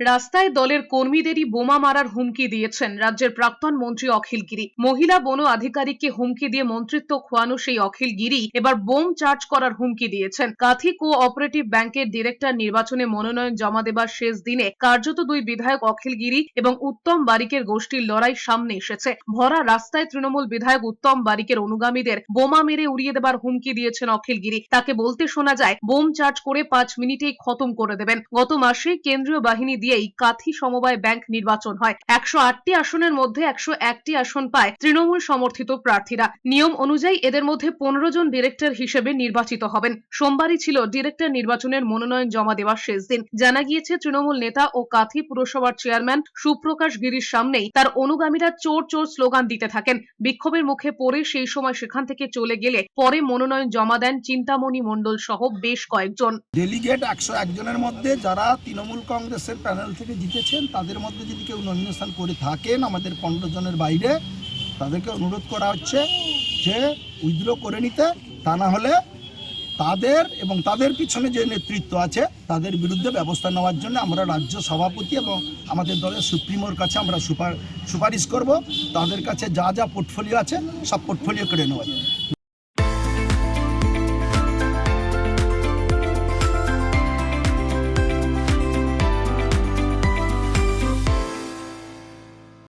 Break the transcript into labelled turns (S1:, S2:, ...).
S1: রাস্তায় দলের কর্মীদেরই বোমা মারার হুমকি দিয়েছেন রাজ্যের প্রাক্তন মন্ত্রী অখিল গিরি। মহিলা বন আধিকারিককে হুমকি দিয়ে মন্ত্রিত্ব খোয়ানো সেই অখিল গিরি এবার বোম চার্জ করার হুমকি দিয়েছেন। কাথি কো অপারেটিভ ব্যাংকের ডিরেক্টর নির্বাচনে মনোনয়ন জমা দেবার শেষ দিনে কার্যত দুই বিধায়ক অখিল গিরি এবং উত্তম বারিকের গোষ্ঠীর লড়াই সামনে এসেছে। ভরা রাস্তায় তৃণমূল বিধায়ক উত্তম বারিকের অনুগামীদের বোমা মেরে উড়িয়ে দেবার হুমকি দিয়েছেন অখিল গিরি। তাকে বলতে শোনা যায়, বোম চার্জ করে পাঁচ মিনিটেই খতম করে দেবেন। গত মাসে কেন্দ্রীয় বাহিনী দিয়েই কাথি সমবায় ব্যাংক নির্বাচন হয়। একশো আটটি আসনের মধ্যে একশো একটি আসন পায় তৃণমূল সমর্থিত প্রার্থীরা। নিয়ম অনুযায়ী এদের মধ্যে পনেরো জন ডিরেক্টর হিসেবে নির্বাচিত হবেন। সোমবারই ছিল ডিরেক্টর নির্বাচনের মনোনয়ন জমা দেওয়ার শেষ দিন। জানা গিয়েছে, তৃণমূল নেতা ও কাথি পুরসভার চেয়ারম্যান সুপ্রকাশ গিরির সামনেই তার অনুগামীরা চোর চোর স্লোগান দিতে থাকেন। বিক্ষোভের মুখে পড়ে সেই সময় সেখান থেকে চলে গেলে পরে মনোনয়ন জমা দেন চিন্তামণি মণ্ডল সহ বেশ কয়েকজন।
S2: ডেলিগেট একশো একজনের মধ্যে যারা তৃণমূল কংগ্রেসের প্যানেল থেকে জিতেছেন, তাদের মধ্যে যদি কেউ নমিনেশন করে থাকেন আমাদের পনেরো জনের বাইরে, তাদেরকে অনুরোধ করা হচ্ছে যে উইথড্র করে নিতে, তা না হলে তাদের এবং তাদের পিছনে যে নেতৃত্ব আছে, তাদের বিরুদ্ধে ব্যবস্থা নেওয়ার জন্য আমরা রাজ্য সভাপতি এবং আমাদের দলের সুপ্রিমোর কাছে আমরা সুপার, সুপারিশ করব তাদের কাছে যা যা পোর্টফোলিও আছে, সব পোর্টফোলিও করে নেওয়া।